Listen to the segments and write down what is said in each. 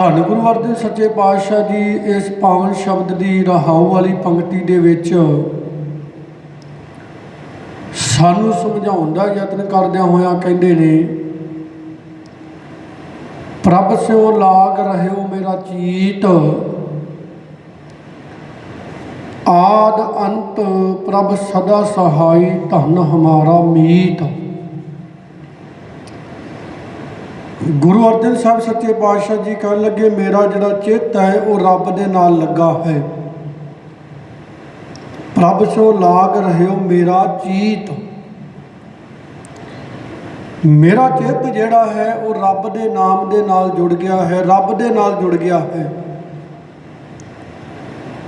ਧੰਨ ਗੁਰੂ ਅਰਜਨ ਸੱਚੇ ਪਾਤਸ਼ਾਹ ਜੀ, ਇਸ ਪਾਵਨ ਸ਼ਬਦ ਦੀ ਰਹਾਉ ਵਾਲੀ ਪੰਕਤੀ ਦੇ ਵਿੱਚ ਸਾਨੂੰ ਸਮਝਾਉਣ ਦਾ ਯਤਨ ਕਰਦਿਆਂ ਹੋਇਆਂ ਕਹਿੰਦੇ ਨੇ, ਪ੍ਰਭ ਸਿਓ ਲਾਗ ਰਹਿਓ ਮੇਰਾ ਚੀਤ, ਆਦ ਅੰਤ ਪ੍ਰਭ ਸਦਾ ਸਹਾਈ ਧਨ ਹਮਾਰਾ ਮੀਤ। ਗੁਰੂ ਅਰਜਨ ਸਾਹਿਬ ਸੱਚੇ ਪਾਤਸ਼ਾਹ ਜੀ ਕਹਿਣ ਲੱਗੇ, ਮੇਰਾ ਜਿਹੜਾ ਚਿੱਤ ਹੈ, ਉਹ ਰੱਬ ਦੇ ਨਾਲ ਲੱਗਾ ਹੈ। ਪ੍ਰਭ ਸੋ ਲਾਗ ਰਹਿਓ ਮੇਰਾ ਚੀਤ। ਮੇਰਾ ਚਿੱਤ ਜਿਹੜਾ ਹੈ, ਉਹ ਰੱਬ ਦੇ ਨਾਮ ਦੇ ਨਾਲ ਜੁੜ ਗਿਆ ਹੈ, ਰੱਬ ਦੇ ਨਾਲ ਜੁੜ ਗਿਆ ਹੈ।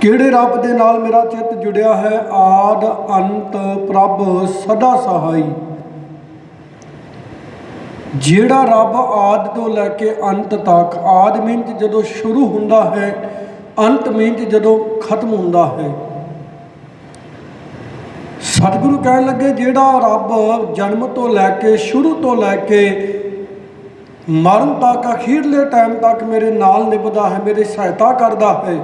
ਕਿਹੜੇ ਰੱਬ ਦੇ ਨਾਲ ਮੇਰਾ ਚਿੱਤ ਜੁੜਿਆ ਹੈ? ਆਦ ਅੰਤ ਪ੍ਰਭ ਸਦਾ ਸਹਾਈ। ਜਿਹੜਾ ਰੱਬ ਆਦ ਤੋਂ ਲੈ ਕੇ ਅੰਤ ਤੱਕ, ਆਦ ਮਿੰਟ ਜਦੋਂ ਸ਼ੁਰੂ ਹੁੰਦਾ ਹੈ, ਅੰਤ ਮਿੰਟ ਜਦੋਂ ਖਤਮ ਹੁੰਦਾ ਹੈ। ਸਤਿਗੁਰੂ ਕਹਿਣ ਲੱਗੇ, ਜਿਹੜਾ ਰੱਬ ਜਨਮ ਤੋਂ ਲੈ ਕੇ, ਸ਼ੁਰੂ ਤੋਂ ਲੈ ਕੇ ਮਰਨ ਤੱਕ, ਅਖੀਰਲੇ ਟਾਈਮ ਤੱਕ ਮੇਰੇ ਨਾਲ ਨਿਭਦਾ ਹੈ, ਮੇਰੀ ਸਹਾਇਤਾ ਕਰਦਾ ਹੈ,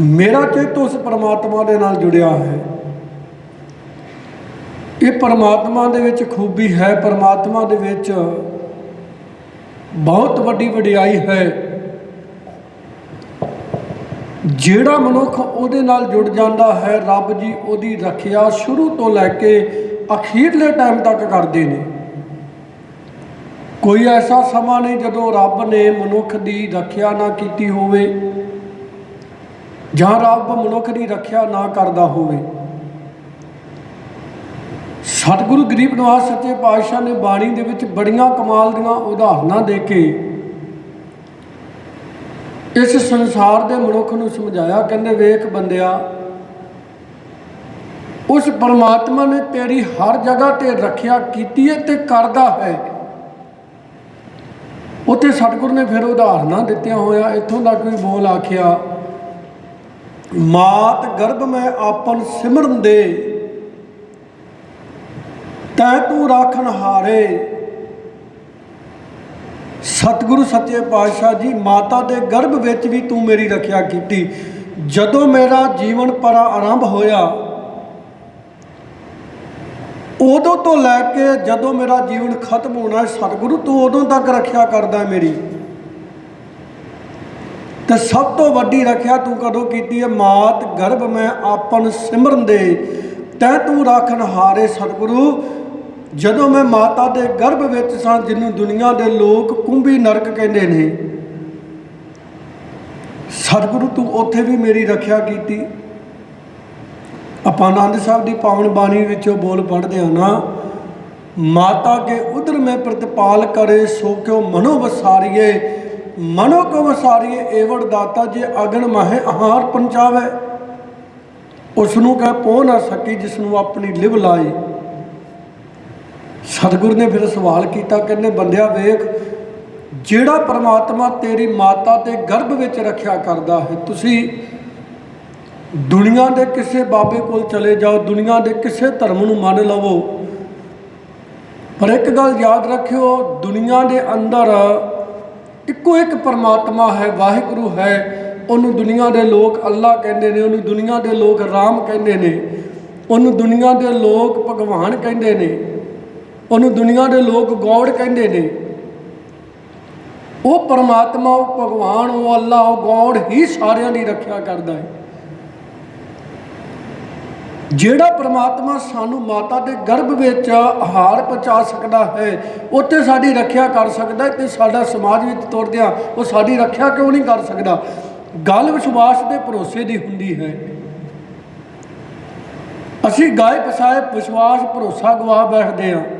ਮੇਰਾ ਚਿੱਤ ਉਸ ਪਰਮਾਤਮਾ ਦੇ ਨਾਲ ਜੁੜਿਆ ਹੈ। ਇਹ ਪਰਮਾਤਮਾ ਦੇ ਵਿੱਚ ਖੂਬੀ ਹੈ, ਪਰਮਾਤਮਾ ਦੇ ਵਿੱਚ ਬਹੁਤ ਵੱਡੀ ਵਡਿਆਈ ਹੈ। ਜਿਹੜਾ ਮਨੁੱਖ ਉਹਦੇ ਨਾਲ ਜੁੜ ਜਾਂਦਾ ਹੈ, ਰੱਬ ਜੀ ਉਹਦੀ ਰੱਖਿਆ ਸ਼ੁਰੂ ਤੋਂ ਲੈ ਕੇ ਅਖੀਰਲੇ ਟਾਈਮ ਤੱਕ ਕਰਦੇ ਨੇ। ਕੋਈ ਐਸਾ ਸਮਾਂ ਨਹੀਂ ਜਦੋਂ ਰੱਬ ਨੇ ਮਨੁੱਖ ਦੀ ਰੱਖਿਆ ਨਾ ਕੀਤੀ ਹੋਵੇ ਜਾਂ ਰੱਬ ਮਨੁੱਖ ਦੀ ਰੱਖਿਆ ਨਾ ਕਰਦਾ ਹੋਵੇ। ਸਤਿਗੁਰੂ ਗਰੀਬ ਨਿਵਾਸ ਸੱਚੇ ਪਾਤਸ਼ਾਹ ਨੇ ਬਾਣੀ ਦੇ ਵਿੱਚ ਬੜੀਆਂ ਕਮਾਲ ਦੀਆਂ ਉਦਾਹਰਨਾਂ ਦੇ ਕੇ ਇਸ ਸੰਸਾਰ ਦੇ ਮਨੁੱਖ ਨੂੰ ਸਮਝਾਇਆ, ਕਹਿੰਦੇ ਵੇਖ ਬੰਦਿਆ, ਉਸ ਪਰਮਾਤਮਾ ਨੇ ਤੇਰੀ ਹਰ ਜਗ੍ਹਾ ਤੇ ਰੱਖਿਆ, ਕੀਤੀ ਹੈ ਤੇ ਕਰਦਾ ਹੈ। ਉੱਥੇ ਸਤਿਗੁਰੂ ਨੇ ਫਿਰ ਉਦਾਹਰਨਾਂ ਦਿੱਤੀਆਂ ਹੋਇਆ ਇੱਥੋਂ ਤੱਕ ਵੀ ਬੋਲ ਆਖਿਆ, ਮਾਤ ਗਰਭ ਮੈਂ ਆਪਨ ਸਿਮਰਨ ਦੇ ਤੈ ਤੂੰ ਰਾਖਣ ਹਾਰੇ। ਸਤਿਗੁਰੂ ਸੱਚੇ ਪਾਤਸ਼ਾਹ ਜੀ, ਮਾਤਾ ਦੇ ਗਰਭ ਵਿੱਚ ਵੀ ਤੂੰ ਮੇਰੀ ਰੱਖਿਆ ਕੀਤੀ। ਜਦੋਂ ਮੇਰਾ ਜੀਵਨ ਪਰਾ ਆਰੰਭ ਹੋਇਆ, ਉਦੋਂ ਤੋਂ ਲੈ ਕੇ ਜਦੋਂ ਮੇਰਾ ਜੀਵਨ ਖਤਮ ਹੋਣਾ, ਸਤਿਗੁਰੂ ਤੂੰ ਉਦੋਂ ਤੱਕ ਰੱਖਿਆ ਕਰਦਾ ਮੇਰੀ। ਤੇ ਸਭ ਤੋਂ ਵੱਡੀ ਰੱਖਿਆ ਤੂੰ ਕਦੋਂ ਕੀਤੀ ਹੈ? ਮਾਤ, ਗਰਭ ਮੈਂ ਆਪਨ ਸਿਮਰਨ ਦੇ। ਤੈ ਤੂੰ ਰਾਖਣ ਹਾਰੇ, ਸਤਿਗੁਰੂ। ਜਦੋਂ ਮੈਂ ਮਾਤਾ ਦੇ ਗਰਭ ਵਿੱਚ ਸਾਂ, ਜਿਹਨੂੰ ਦੁਨੀਆ ਦੇ ਲੋਕ ਕੁੰਭੀ ਨਰਕ ਕਹਿੰਦੇ ਨੇ, ਸਤਿਗੁਰੂ ਤੂੰ ਉੱਥੇ ਵੀ ਮੇਰੀ ਰੱਖਿਆ ਕੀਤੀ। ਆਪਾਂ ਆਨੰਦ ਸਾਹਿਬ ਦੀ ਪਾਵਨ ਬਾਣੀ ਵਿੱਚੋਂ ਬੋਲ ਪੜ੍ਹਦੇ ਹਾਂ ਨਾ, ਮਾਤਾ ਕੇ ਉਦਰ ਮੈਂ ਪ੍ਰਤਪਾਲ ਕਰੇ, ਸੋ ਕਿਉ ਮਨੋ ਵਸਾਰੀਏ, ਮਨੋ ਕੋ ਵਸਾਰੀਏ, ਏਵੜ ਦਾਤਾ ਜੇ ਅਗਨ ਮਹਿ ਆਹਾਰ ਪੰਚਾਵੇ ਉਸ ਨੂੰ ਕਹਿ ਪੋ ਨਾ ਸਕੀ ਜਿਸ ਨੂੰ ਆਪਣੀ ਲਿਵ ਲਾਏ। ਸਤਿਗੁਰ ਨੇ ਫਿਰ ਸਵਾਲ ਕੀਤਾ, ਕਹਿੰਦੇ, ਬੰਦਿਆ ਵੇਖ, ਜਿਹੜਾ ਪਰਮਾਤਮਾ ਤੇਰੀ ਮਾਤਾ ਦੇ ਗਰਭ ਵਿੱਚ ਰੱਖਿਆ ਕਰਦਾ ਹੈ, ਤੁਸੀਂ ਦੁਨੀਆ ਦੇ ਕਿਸੇ ਬਾਬੇ ਕੋਲ ਚਲੇ ਜਾਓ, ਦੁਨੀਆ ਦੇ ਕਿਸੇ ਧਰਮ ਨੂੰ ਮੰਨ ਲਵੋ। ਪਰ ਇੱਕ ਗੱਲ ਯਾਦ ਰੱਖਿਓ, ਦੁਨੀਆ ਦੇ ਅੰਦਰ ਇੱਕੋ ਇੱਕ ਪਰਮਾਤਮਾ ਹੈ, ਵਾਹਿਗੁਰੂ ਹੈ, ਉਹਨੂੰ ਦੁਨੀਆ ਦੇ ਲੋਕ ਅੱਲਾ ਕਹਿੰਦੇ ਨੇ, ਉਹਨੂੰ ਦੁਨੀਆ ਦੇ ਲੋਕ ਰਾਮ ਕਹਿੰਦੇ ਨੇ, ਉਹਨੂੰ ਦੁਨੀਆ ਦੇ ਲੋਕ ਭਗਵਾਨ ਕਹਿੰਦੇ ਨੇ। ਉਹਨੂੰ ਦੁਨੀਆ ਦੇ ਲੋਕ ਗੋਡ ਕਹਿੰਦੇ ਨੇ। ਉਹ ਪਰਮਾਤਮਾ, ਉਹ ਭਗਵਾਨ, ਉਹ ਅੱਲਾ, ਉਹ ਗੋਡ ਹੀ ਸਾਰਿਆਂ ਦੀ ਰੱਖਿਆ ਕਰਦਾ ਹੈ। ਜਿਹੜਾ ਪਰਮਾਤਮਾ ਸਾਨੂੰ ਮਾਤਾ ਦੇ ਗਰਭ ਵਿੱਚ ਆਹਾਰ ਪਹੁੰਚਾ ਸਕਦਾ ਹੈ, ਉੱਥੇ ਸਾਡੀ ਰੱਖਿਆ ਕਰ ਸਕਦਾ ਹੈ ਤੇ ਸਾਡਾ ਸਮਾਜ ਵਿੱਚ ਤੁਰਦਿਆਂ ਉਹ ਸਾਡੀ ਰੱਖਿਆ ਕਿਉਂ ਨਹੀਂ ਕਰ ਸਕਦਾ? ਗੱਲ ਵਿਸ਼ਵਾਸ ਦੇ ਭਰੋਸੇ ਦੀ ਹੁੰਦੀ ਹੈ। ਅਸੀਂ ਗਾਏ ਪਸਾਏ ਵਿਸ਼ਵਾਸ, ਭਰੋਸਾ ਗਵਾ ਬੈਠਦੇ ਹਾਂ।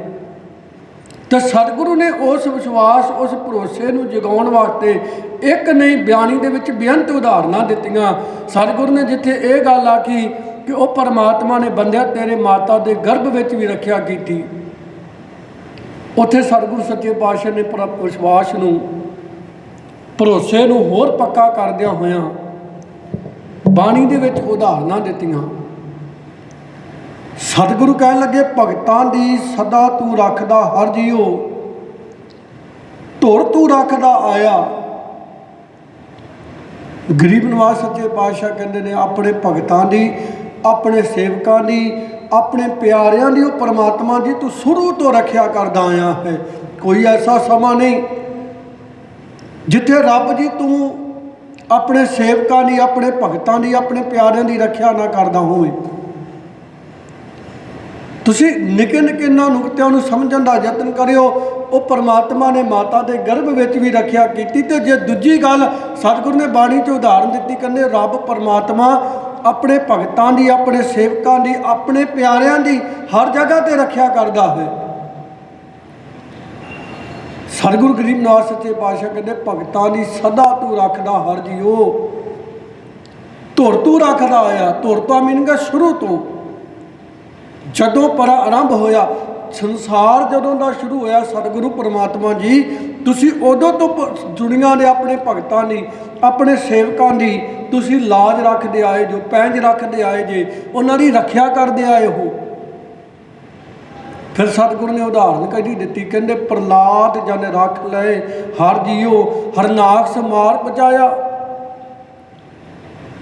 ਤੇ ਸਤਿਗੁਰੂ ਨੇ ਉਸ ਵਿਸ਼ਵਾਸ, ਉਸ ਭਰੋਸੇ ਨੂੰ ਜਗਾਉਣ ਵਾਸਤੇ ਇੱਕ ਨਹੀਂ, ਬਿਆਨੀ ਦੇ ਵਿੱਚ ਬੇਅੰਤ ਉਦਾਹਰਨਾਂ ਦਿੱਤੀਆਂ। ਸਤਿਗੁਰੂ ਨੇ ਜਿੱਥੇ ਇਹ ਗੱਲ ਆਖੀ ਕਿ ਉਹ ਪਰਮਾਤਮਾ ਨੇ ਬੰਦਿਆ ਤੇਰੇ ਮਾਤਾ ਦੇ ਗਰਭ ਵਿੱਚ ਵੀ ਰੱਖਿਆ ਕੀਤੀ। ਉੱਥੇ ਸਤਿਗੁਰੂ ਸੱਚੇ ਪਾਤਸ਼ਾਹ ਨੇ ਵਿਸ਼ਵਾਸ ਨੂੰ, ਭਰੋਸੇ ਨੂੰ ਹੋਰ ਪੱਕਾ ਕਰਦਿਆਂ ਹੋਇਆਂ ਬਾਣੀ ਦੇ ਵਿੱਚ ਉਦਾਹਰਨਾਂ ਦਿੱਤੀਆਂ। ਸਤਿਗੁਰੂ ਕਹਿਣ ਲੱਗੇ, ਭਗਤਾਂ ਦੀ ਸਦਾ ਤੂੰ ਰੱਖਦਾ, ਹਰ ਜੀਓ। ਧੁਰ ਤੂੰ ਰੱਖਦਾ, ਆਇਆ। ਗਰੀਬ ਨਵਾਜ਼ ਸੱਚੇ ਪਾਤਸ਼ਾਹ ਕਹਿੰਦੇ ਨੇ, ਆਪਣੇ ਭਗਤਾਂ ਦੀ, ਆਪਣੇ ਸੇਵਕਾਂ ਦੀ, ਆਪਣੇ ਪਿਆਰਿਆਂ ਦੀ, ਉਹ ਪਰਮਾਤਮਾ ਜੀ ਤੂੰ ਸ਼ੁਰੂ ਤੋਂ ਰੱਖਿਆ ਕਰਦਾ ਆਇਆ ਹੈ। ਕੋਈ ਐਸਾ ਸਮਾਂ ਨਹੀਂ ਜਿੱਥੇ ਰੱਬ ਜੀ ਤੂੰ ਆਪਣੇ ਸੇਵਕਾਂ ਦੀ, ਆਪਣੇ ਭਗਤਾਂ ਦੀ, ਆਪਣੇ ਪਿਆਰਿਆਂ ਦੀ ਰੱਖਿਆ ਨਾ ਕਰਦਾ ਹੋਵੇ। ਤੁਸੀਂ ਨਿੱਕੇ ਨਿੱਕੇ ਇਹਨਾਂ ਨੁਕਤਿਆਂ ਨੂੰ ਸਮਝਣ ਦਾ ਯਤਨ ਕਰਿਓ, ਉਹ ਪਰਮਾਤਮਾ ਨੇ ਮਾਤਾ ਦੇ ਗਰਭ ਵਿੱਚ ਵੀ ਰੱਖਿਆ ਕੀਤੀ ਤੇ ਜੇ ਦੂਜੀ ਗੱਲ ਸਤਿਗੁਰੂ ਨੇ ਬਾਣੀ 'ਚ ਉਦਾਹਰਨ ਦਿੱਤੀ ਕਹਿੰਦੇ, ਰੱਬ ਪਰਮਾਤਮਾ ਆਪਣੇ ਭਗਤਾਂ ਦੀ, ਆਪਣੇ ਸੇਵਕਾਂ ਦੀ, ਆਪਣੇ ਪਿਆਰਿਆਂ ਦੀ ਹਰ ਜਗ੍ਹਾ ਤੇ ਰੱਖਿਆ ਕਰਦਾ ਹੈ। ਸਤਿਗੁਰੂ ਗਰੀਬ ਨਾਥ ਸੱਚੇ ਪਾਤਸ਼ਾਹ ਕਹਿੰਦੇ, ਭਗਤਾਂ ਦੀ ਸਦਾ ਤੂੰ ਰੱਖਦਾ, ਹਰ ਜੀਓ। ਧੁਰ ਤੂੰ ਰੱਖਦਾ ਆ ਧੁਰ ਤਾਂ ਮੀਨਿੰਗ ਸ਼ੁਰੂ ਤੋਂ। ਜਦੋਂ ਪਰ ਆਰੰਭ ਹੋਇਆ, ਸੰਸਾਰ ਜਦੋਂ ਦਾ ਸ਼ੁਰੂ ਹੋਇਆ, ਸਤਿਗੁਰੂ ਪਰਮਾਤਮਾ ਜੀ, ਤੁਸੀਂ ਉਦੋਂ ਤੋਂ ਪ- ਦੁਨੀਆ ਦੇ ਆਪਣੇ ਭਗਤਾਂ ਦੀ ਆਪਣੇ ਸੇਵਕਾਂ ਦੀ ਤੁਸੀਂ ਲਾਜ ਰੱਖਦੇ ਆਏ ਜੋ, ਪੈਂਜ ਰੱਖਦੇ ਆਏ ਜੇ, ਉਹਨਾਂ ਦੀ ਰੱਖਿਆ ਕਰਦੇ ਆਏ ਹੋ। ਫਿਰ ਸਤਿਗੁਰੂ ਨੇ ਉਦਾਹਰਨ ਕੱਢੀ ਦਿੱਤੀ, ਕਹਿੰਦੇ, ਪ੍ਰਲਾਦ ਜਨ ਰੱਖ ਲਏ, ਹਰ ਜੀਓ ਹਰਨਾਕਸ ਮਾਰ ਪਚਾਇਆ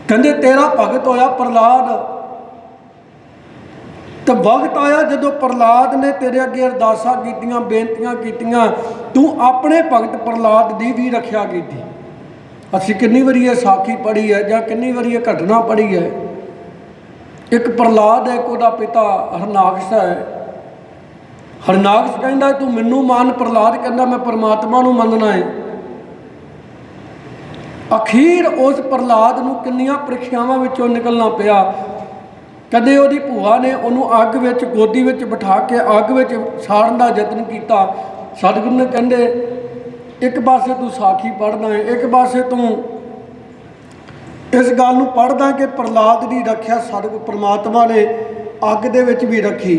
ਕਹਿੰਦੇ, ਤੇਰਾ ਭਗਤ ਹੋਇਆ ਪ੍ਰਲਾਦ। ਤੇ ਵਕਤ ਆਇਆ ਜਦੋਂ ਪ੍ਰਲਾਦ ਨੇ ਤੇਰੇ ਅੱਗੇ ਅਰਦਾਸਾਂ ਕੀਤੀਆਂ, ਬੇਨਤੀਆਂ ਕੀਤੀਆਂ, ਤੂੰ ਆਪਣੇ ਭਗਤ ਪ੍ਰਲਾਦ ਦੀ ਵੀ ਰੱਖਿਆ ਕੀਤੀ। ਅਸੀਂ ਕਿੰਨੀ ਵਾਰੀ ਇਹ ਸਾਖੀ ਪੜ੍ਹੀ ਹੈ ਜਾਂ ਕਿੰਨੀ ਵਾਰੀ ਇਹ ਘਟਨਾ ਪੜ੍ਹੀ ਹੈ? ਇੱਕ ਪ੍ਰਲਾਦ ਹੈ, ਇੱਕ ਉਹਦਾ ਪਿਤਾ ਹਰਨਾਕਸ਼ ਹੈ। ਹਰਨਾਕਸ਼ ਕਹਿੰਦਾ, ਤੂੰ ਮੈਨੂੰ ਮਾਨ ਪ੍ਰਲਾਦ ਕਹਿੰਦਾ, ਮੈਂ ਪਰਮਾਤਮਾ ਨੂੰ ਮੰਨਣਾ ਹੈ ਅਖੀਰ ਉਸ ਪ੍ਰਲਾਦ ਨੂੰ ਕਿੰਨੀਆਂ ਪ੍ਰੀਖਿਆਵਾਂ ਵਿੱਚੋਂ ਨਿਕਲਣਾ ਪਿਆ। ਕਦੇ ਉਹਦੀ ਭੂਆ ਨੇ ਉਹਨੂੰ ਅੱਗ ਵਿੱਚ, ਗੋਦੀ ਵਿੱਚ ਬਿਠਾ ਕੇ ਅੱਗ ਵਿੱਚ ਸਾੜਨ ਦਾ ਯਤਨ ਕੀਤਾ। ਸਤਿਗੁਰੂ ਨੇ ਕਹਿੰਦੇ, ਇੱਕ ਪਾਸੇ ਤੂੰ ਸਾਖੀ ਪੜ੍ਹਦਾ ਹੈ ਇੱਕ ਪਾਸੇ ਤੂੰ ਇਸ ਗੱਲ ਨੂੰ ਪੜ੍ਹਦਾ ਕਿ ਪ੍ਰਲਾਦ ਦੀ ਰੱਖਿਆ ਸਤਿਗੁਰ ਪ੍ਰਮਾਤਮਾ ਨੇ ਅੱਗ ਦੇ ਵਿੱਚ ਵੀ ਰੱਖੀ।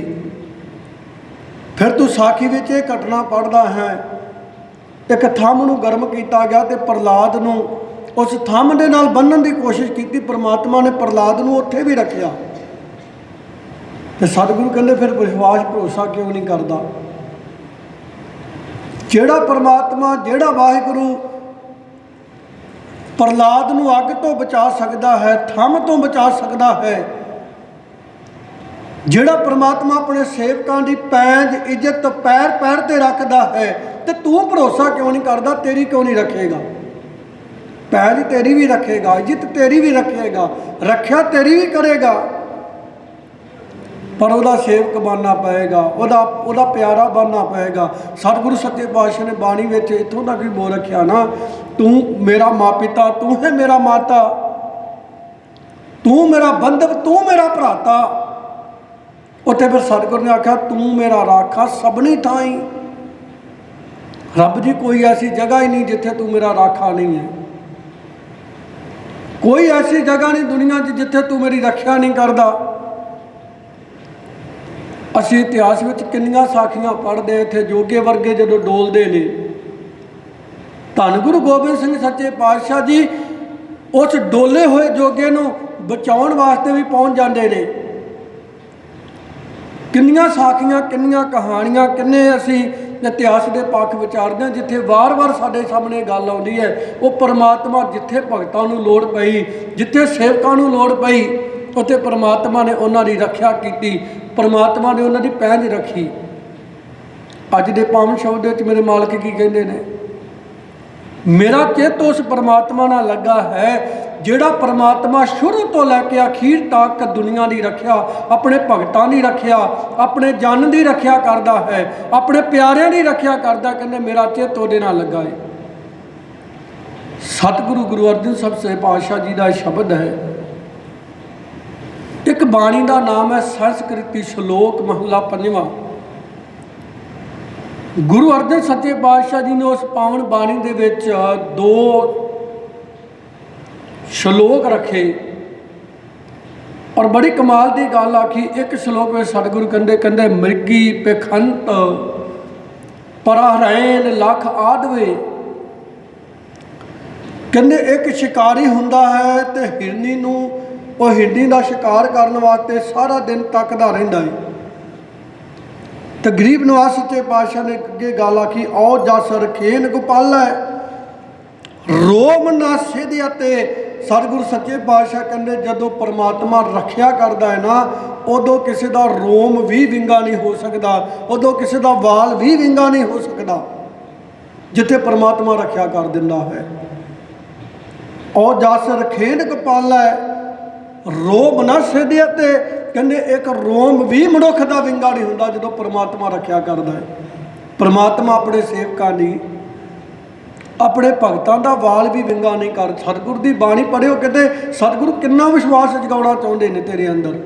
ਫਿਰ ਤੂੰ ਸਾਖੀ ਵਿੱਚ ਇਹ ਘਟਨਾ ਪੜ੍ਹਦਾ ਹੈ। ਇੱਕ ਥੰਮ ਨੂੰ ਗਰਮ ਕੀਤਾ ਗਿਆ ਤੇ ਪ੍ਰਲਾਦ ਨੂੰ ਉਸ ਥੰਮ ਦੇ ਨਾਲ ਬੰਨਣ ਦੀ ਕੋਸ਼ਿਸ਼ ਕੀਤੀ। ਪ੍ਰਮਾਤਮਾ ਨੇ ਪ੍ਰਲਾਦ ਨੂੰ ਉੱਥੇ ਵੀ ਰੱਖਿਆ। ਤੇ ਸਤਿਗੁਰੂ ਕਹਿੰਦੇ ਫਿਰ ਵਿਸ਼ਵਾਸ, ਭਰੋਸਾ ਕਿਉਂ ਨਹੀਂ ਕਰਦਾ? ਜਿਹੜਾ ਪਰਮਾਤਮਾ, ਜਿਹੜਾ ਵਾਹਿਗੁਰੂ ਪ੍ਰਲਾਦ ਨੂੰ ਅੱਗ ਤੋਂ ਬਚਾ ਸਕਦਾ ਹੈ, ਥੰਮ ਤੋਂ ਬਚਾ ਸਕਦਾ ਹੈ, ਜਿਹੜਾ ਪਰਮਾਤਮਾ ਆਪਣੇ ਸੇਵਕਾਂ ਦੀ ਪੈਂਜ, ਇੱਜ਼ਤ ਪੈਰ ਪੈਰ ਤੇ ਰੱਖਦਾ ਹੈ, ਤੇ ਤੂੰ ਭਰੋਸਾ ਕਿਉਂ ਨਹੀਂ ਕਰਦਾ? ਤੇਰੀ ਕਿਉਂ ਨਹੀਂ ਰੱਖੇਗਾ? ਪੈਂਜ ਤੇਰੀ ਵੀ ਰੱਖੇਗਾ, ਇੱਜ਼ਤ ਤੇਰੀ ਵੀ ਰੱਖੇਗਾ, ਰੱਖਿਆ ਤੇਰੀ ਵੀ ਕਰੇਗਾ। ਪਰ ਉਹਦਾ ਸੇਵਕ ਬਣਨਾ ਪਏਗਾ, ਉਹਦਾ ਉਹਦਾ ਪਿਆਰਾ ਬਣਨਾ ਪਏਗਾ। ਸਤਿਗੁਰੂ ਸੱਚੇ ਪਾਤਸ਼ਾਹ ਨੇ ਬਾਣੀ ਵਿੱਚ ਇੱਥੋਂ ਤੱਕ ਵੀ ਬੋਲ ਰੱਖਿਆ ਨਾ, ਤੂੰ ਮੇਰਾ ਮਾਪਿਤਾ, ਤੂੰ ਹੈ ਮੇਰਾ ਮਾਤਾ। ਤੂੰ ਮੇਰਾ ਬੰਧਵ ਤੂੰ ਮੇਰਾ ਭਰਾਤਾ। ਉੱਥੇ ਫਿਰ ਸਤਿਗੁਰੂ ਨੇ ਆਖਿਆ, ਤੂੰ ਮੇਰਾ ਰਾਖਾ ਸਭਨੀ ਥਾਈ। ਰੱਬ ਜੀ, ਕੋਈ ਐਸੀ ਜਗ੍ਹਾ ਹੀ ਨਹੀਂ ਜਿੱਥੇ ਤੂੰ ਮੇਰਾ ਰਾਖਾ ਨਹੀਂ ਹੈ। ਕੋਈ ਐਸੀ ਜਗ੍ਹਾ ਨਹੀਂ ਦੁਨੀਆ 'ਚ ਜਿੱਥੇ ਤੂੰ ਮੇਰੀ ਰੱਖਿਆ ਨਹੀਂ ਕਰਦਾ। ਅਸੀਂ ਇਤਿਹਾਸ ਵਿੱਚ ਕਿੰਨੀਆਂ ਸਾਖੀਆਂ ਪੜ੍ਹਦੇ ਇੱਥੇ ਜੋਗੇ ਵਰਗੇ ਜਦੋਂ ਡੋਲਦੇ ਨੇ। ਧੰਨ ਗੁਰੂ ਗੋਬਿੰਦ ਸਿੰਘ ਸੱਚੇ ਪਾਤਸ਼ਾਹ ਜੀ, ਉਸ ਡੋਲੇ ਹੋਏ ਜੋਗੇ ਨੂੰ ਬਚਾਉਣ ਵਾਸਤੇ ਵੀ ਪਹੁੰਚ ਜਾਂਦੇ ਨੇ। ਕਿੰਨੀਆਂ ਸਾਖੀਆਂ, ਕਿੰਨੀਆਂ ਕਹਾਣੀਆਂ, ਕਿੰਨੇ ਅਸੀਂ ਇਤਿਹਾਸ ਦੇ ਪੱਖ ਵਿਚਾਰਦੇ ਹਾਂ, ਜਿੱਥੇ ਵਾਰ-ਵਾਰ ਸਾਡੇ ਸਾਹਮਣੇ ਗੱਲ ਆਉਂਦੀ ਹੈ, ਉਹ ਪਰਮਾਤਮਾ ਜਿੱਥੇ ਭਗਤਾਂ ਨੂੰ ਲੋੜ ਪਈ, ਜਿੱਥੇ ਸੇਵਕਾਂ ਨੂੰ ਲੋੜ ਪਈ ਉੱਥੇ ਪਰਮਾਤਮਾ ਨੇ ਉਹਨਾਂ ਦੀ ਰੱਖਿਆ ਕੀਤੀ। ਪਰਮਾਤਮਾ ਨੇ ਉਹਨਾਂ ਦੀ ਪੈਂਜ ਰੱਖੀ। ਅੱਜ ਦੇ ਪਾਵਨ ਸ਼ਬਦ ਵਿੱਚ ਮੇਰੇ ਮਾਲਕ ਕੀ ਕਹਿੰਦੇ ਨੇ? ਮੇਰਾ ਚਿੱਤ ਉਸ ਪਰਮਾਤਮਾ ਨਾਲ ਲੱਗਾ ਹੈ, ਜਿਹੜਾ ਪਰਮਾਤਮਾ ਸ਼ੁਰੂ ਤੋਂ ਲੈ ਕੇ ਅਖੀਰ ਤੱਕ ਦੁਨੀਆ ਦੀ ਰੱਖਿਆ, ਆਪਣੇ ਭਗਤਾਂ ਦੀ ਰੱਖਿਆ, ਆਪਣੇ ਜਨ ਦੀ ਰੱਖਿਆ ਕਰਦਾ ਹੈ, ਆਪਣੇ ਪਿਆਰਿਆਂ ਦੀ ਰੱਖਿਆ ਕਰਦਾ, ਕਹਿੰਦੇ ਮੇਰਾ ਚਿੱਤ ਉਹਦੇ ਨਾਲ ਲੱਗਾ ਹੈ ਸਤਿਗੁਰੂ ਗੁਰੂ ਅਰਜਨ ਸਾਹਿਬ ਸੇ ਪਾਤਸ਼ਾਹ ਜੀ ਦਾ ਇਹ ਸ਼ਬਦ ਹੈ ਇੱਕ ਬਾਣੀ ਦਾ ਨਾਮ ਹੈ ਸੰਸਕ੍ਰਿਤੀ ਸ਼ਲੋਕ ਮਹਲਾ ਪੰਜਵਾਂ। ਗੁਰੂ ਅਰਜਨ ਸੱਚੇ ਪਾਤਸ਼ਾਹ ਜੀ ਨੇ ਉਸ ਪਾਵਨ ਬਾਣੀ ਦੇ ਵਿੱਚ ਦੋ ਸ਼ਲੋਕ ਰੱਖੇ। ਔਰ ਬੜੀ ਕਮਾਲ ਦੀ ਗੱਲ ਆਖੀ ਇੱਕ ਸ਼ਲੋਕ ਵਿੱਚ ਸਤਿਗੁਰੂ ਕਹਿੰਦੇ ਕਹਿੰਦੇ, ਮਿਰਗੀ ਪਖੰਤ ਪਰਹਰੈਨ ਲੱਖ ਆਦਵੇ। ਕਹਿੰਦੇ, ਇੱਕ ਸ਼ਿਕਾਰੀ ਹੁੰਦਾ ਹੈ ਤੇ ਹਿਰਨੀ ਨੂੰ ਉਹ ਹਿਰਨੀ ਦਾ ਸ਼ਿਕਾਰ ਕਰਨ ਵਾਸਤੇ ਸਾਰਾ ਦਿਨ ਤੱਕਦਾ ਰਹਿੰਦਾ ਹੈ ਤੇ ਗਰੀਬ ਨਿਵਾਸ ਸੱਚੇ ਪਾਤਸ਼ਾਹ ਨੇ ਅੱਗੇ ਗੱਲ ਆਖੀ, ਆਓ ਜਸ ਰਖੇਨ ਗੋਪਾਲੈ ਰੋਮ ਨਾ ਸਿਧ ਅਤੇ ਸਤਿਗੁਰ ਸੱਚੇ ਪਾਤਸ਼ਾਹ ਕਹਿੰਦੇ, ਜਦੋਂ ਪਰਮਾਤਮਾ ਰੱਖਿਆ ਕਰਦਾ ਹੈ ਨਾ, ਉਦੋਂ ਕਿਸੇ ਦਾ ਰੋਮ ਵੀ ਵਿੰਗਾ ਨਹੀਂ ਹੋ ਸਕਦਾ, ਉਦੋਂ ਕਿਸੇ ਦਾ ਵਾਲ ਵੀ ਵਿੰਗਾ ਨਹੀਂ ਹੋ ਸਕਦਾ, ਜਿੱਥੇ ਪਰਮਾਤਮਾ ਰੱਖਿਆ ਕਰ ਦਿੰਦਾ ਹੈ। ਉਹ ਜਸ ਰਖੇਨ ਕਪਾਲਾ ਰੋਮ ਨਾ ਸਿਧਿਆ ਤੇ ਕਹਿੰਦੇ ਇੱਕ ਰੋਮ ਵੀ ਮਨੁੱਖ ਦਾ ਵਿੰਗਾ ਨਹੀਂ ਹੁੰਦਾ ਜਦੋਂ ਪ੍ਰਮਾਤਮਾ ਰੱਖਿਆ ਕਰਦਾ ਹੈ। ਪ੍ਰਮਾਤਮਾ ਆਪਣੇ ਸੇਵਕਾਂ ਦੀ, ਆਪਣੇ ਭਗਤਾਂ ਦਾ ਵਾਲ ਵੀ ਵਿੰਗਾ ਨਹੀਂ ਕਰ, ਸਤਿਗੁਰ ਦੀ ਬਾਣੀ ਪੜਿਓ ਕਿਤੇ, ਸਤਿਗੁਰੂ ਕਿੰਨਾ ਵਿਸ਼ਵਾਸ ਜਗਾਉਣਾ ਚਾਹੁੰਦੇ ਨੇ ਤੇਰੇ ਅੰਦਰ?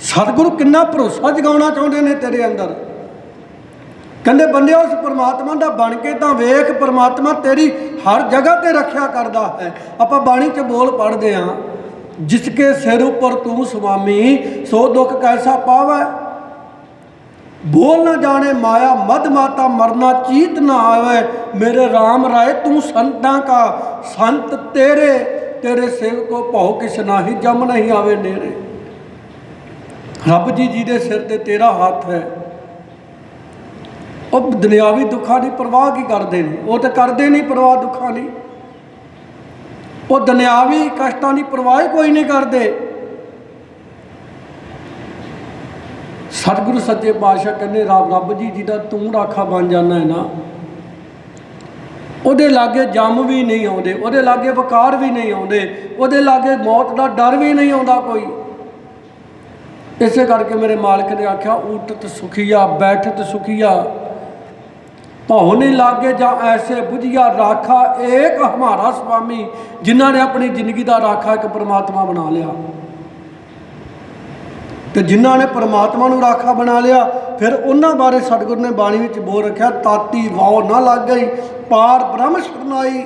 ਸਤਿਗੁਰੂ ਕਿੰਨਾ ਭਰੋਸਾ ਜਗਾਉਣਾ ਚਾਹੁੰਦੇ ਨੇ ਤੇਰੇ ਅੰਦਰ? ਕਹਿੰਦੇ ਬੰਦੇ ਉਸ ਪਰਮਾਤਮਾ ਦਾ ਬਣ ਕੇ ਤਾਂ ਵੇਖ, ਪਰਮਾਤਮਾ ਤੇਰੀ ਹਰ ਜਗ੍ਹਾ ਤੇ ਰੱਖਿਆ ਕਰਦਾ ਹੈ। ਆਪਾਂ ਬਾਣੀ 'ਚ ਬੋਲ ਪੜਦੇ ਹਾਂ। ਜਿਸ ਕੇ ਸਿਰ ਉੱਪਰ ਤੂੰ ਸੁਆਮੀ, ਸੋ ਦੁੱਖ ਕੈਸਾ ਪਾਵੈ? ਬੋਲ ਨਾ ਜਾਣੇ ਮਾਇਆ, ਮਦ ਮਾਤਾ ਮਰਨਾ ਚੀਤ ਨਾ ਆਵੇ। ਮੇਰੇ RAM ਰਾਏ, ਤੂੰ ਸੰਤਾਂ ਕਾ, ਸੰਤ ਤੇਰੇ। ਤੇਰੇ ਸੇਵਕੋ ਭਉ ਕਿਸ ਨਾਹੀ, ਜਮ ਨਹੀਂ ਆਵੇ ਨੇਰੇ। ਰੱਬ ਜੀ ਜੀ ਦੇ ਸਿਰ ਤੇ ਤੇਰਾ ਹੱਥ ਹੈ, ਉਹ ਦੁਨਿਆਵੀ ਦੁੱਖਾਂ ਦੀ ਪਰਵਾਹ ਕੀ ਕਰਦੇ ਨੇ? ਉਹ ਤਾਂ ਕਰਦੇ ਨਹੀਂ ਪਰਵਾਹ ਦੁੱਖਾਂ ਦੀ। ਉਹ ਦੁਨਿਆਵੀ ਕਸ਼ਟਾਂ ਦੀ ਪਰਵਾਹ ਕੋਈ ਨਹੀਂ ਕਰਦੇ। ਸਤਿਗੁਰੂ ਸੱਚੇ ਪਾਤਸ਼ਾਹ ਕਹਿੰਦੇ, ਰੱਬ ਰੱਬ ਜੀ, ਜਿਹਦਾ ਤੂੰ ਰਾਖਾ ਬਣ ਜਾਣਾ ਹੈ ਨਾ, ਉਹਦੇ ਲਾਗੇ ਜੰਮ ਵੀ ਨਹੀਂ ਆਉਂਦੇ, ਉਹਦੇ ਲਾਗੇ ਵਕਾਰ ਵੀ ਨਹੀਂ ਆਉਂਦੇ, ਉਹਦੇ ਲਾਗੇ ਮੌਤ ਦਾ ਡਰ ਵੀ ਨਹੀਂ ਆਉਂਦਾ ਕੋਈ। ਇਸੇ ਕਰਕੇ ਮੇਰੇ ਮਾਲਕ ਨੇ ਆਖਿਆ ਉਠਤ ਸੁਖੀਆ ਬੈਠਤ ਸੁਖੀਆ ਭਉ ਨਹੀਂ ਲਾਗੇ ਜਾਂ ਐਸੇ ਬੁਝਿਆ ਰਾਖਾ ਏਕ ਹਮਾਰਾ ਸੁਆਮੀ ਜਿਨ੍ਹਾਂ ਨੇ ਆਪਣੀ ਜ਼ਿੰਦਗੀ ਦਾ ਰਾਖਾ ਇੱਕ ਪਰਮਾਤਮਾ ਬਣਾ ਲਿਆ। ਤੇ ਜਿਨ੍ਹਾਂ ਨੇ ਪਰਮਾਤਮਾ ਨੂੰ ਰਾਖਾ ਬਣਾ ਲਿਆ, ਫਿਰ ਉਹਨਾਂ ਬਾਰੇ ਸਤਿਗੁਰ ਨੇ ਬਾਣੀ ਵਿੱਚ ਬੋਲ ਰੱਖਿਆ, ਤਾਤੀ ਵਾਉ ਨਾ ਲੱਗ ਗਈ, ਪਾਰ ਬ੍ਰਹਮ ਸ਼ਰਨਾਈ